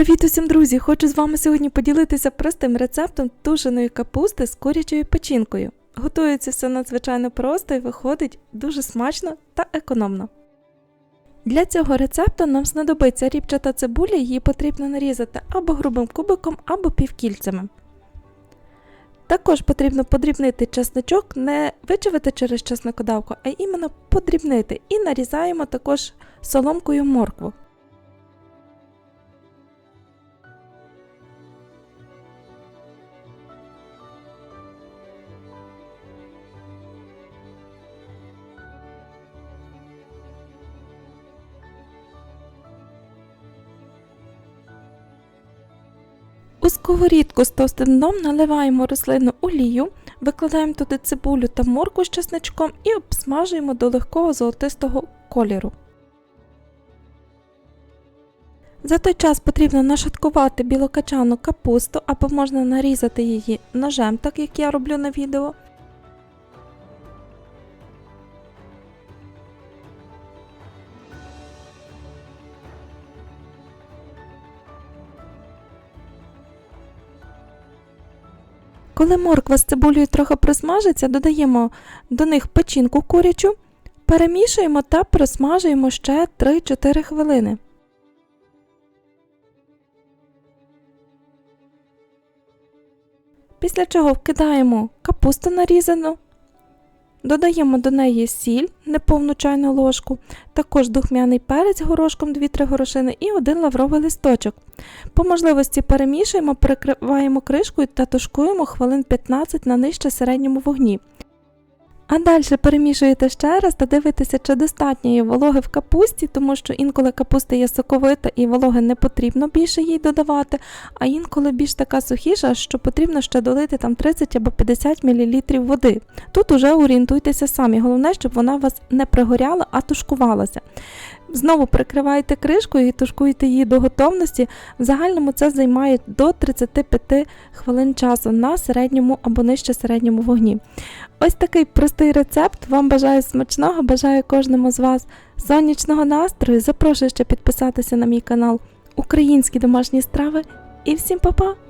Привіт усім, друзі! Хочу з вами сьогодні поділитися простим рецептом тушеної капусти з курячою печінкою. Готується все надзвичайно просто і виходить дуже смачно та економно. Для цього рецепту нам знадобиться ріпчата цибуля, її потрібно нарізати або грубим кубиком, або півкільцями. Також потрібно подрібнити чесничок, не вичавити через чесникодавку, а іменно подрібнити і нарізаємо також соломкою моркву. У сковорідку з товстим дном наливаємо рослину олію, викладаємо туди цибулю та морку з чесничком і обсмажуємо до легкого золотистого кольору. За той час потрібно нашаткувати білокачану капусту або можна нарізати її ножем, так як я роблю на відео. Коли морква з цибулею трохи просмажиться, додаємо до них печінку курячу, перемішуємо та просмажуємо ще 3-4 хвилини. Після чого вкидаємо капусту нарізану, додаємо до неї сіль, неповну чайну ложку, також духмяний перець горошком 2-3 горошини і один лавровий листочок. По можливості перемішуємо, перекриваємо кришкою та тушкуємо хвилин 15 на нижче середньому вогні. А далі перемішуєте ще раз та дивитеся, чи достатньо є вологи в капусті, тому що інколи капуста є соковита і вологи не потрібно більше їй додавати, а інколи більш така сухіша, що потрібно ще долити там 30 або 50 мл води. Тут уже орієнтуйтеся самі, головне, щоб вона у вас не пригоряла, а тушкувалася. Знову прикриваєте кришкою і тушкуєте її до готовності. В загальному це займає до 35 хвилин часу на середньому або нижче середньому вогні. Ось такий простий рецепт. Вам бажаю смачного, бажаю кожному з вас сонячного настрою. Запрошую ще підписатися на мій канал Українські домашні страви. І всім па-па!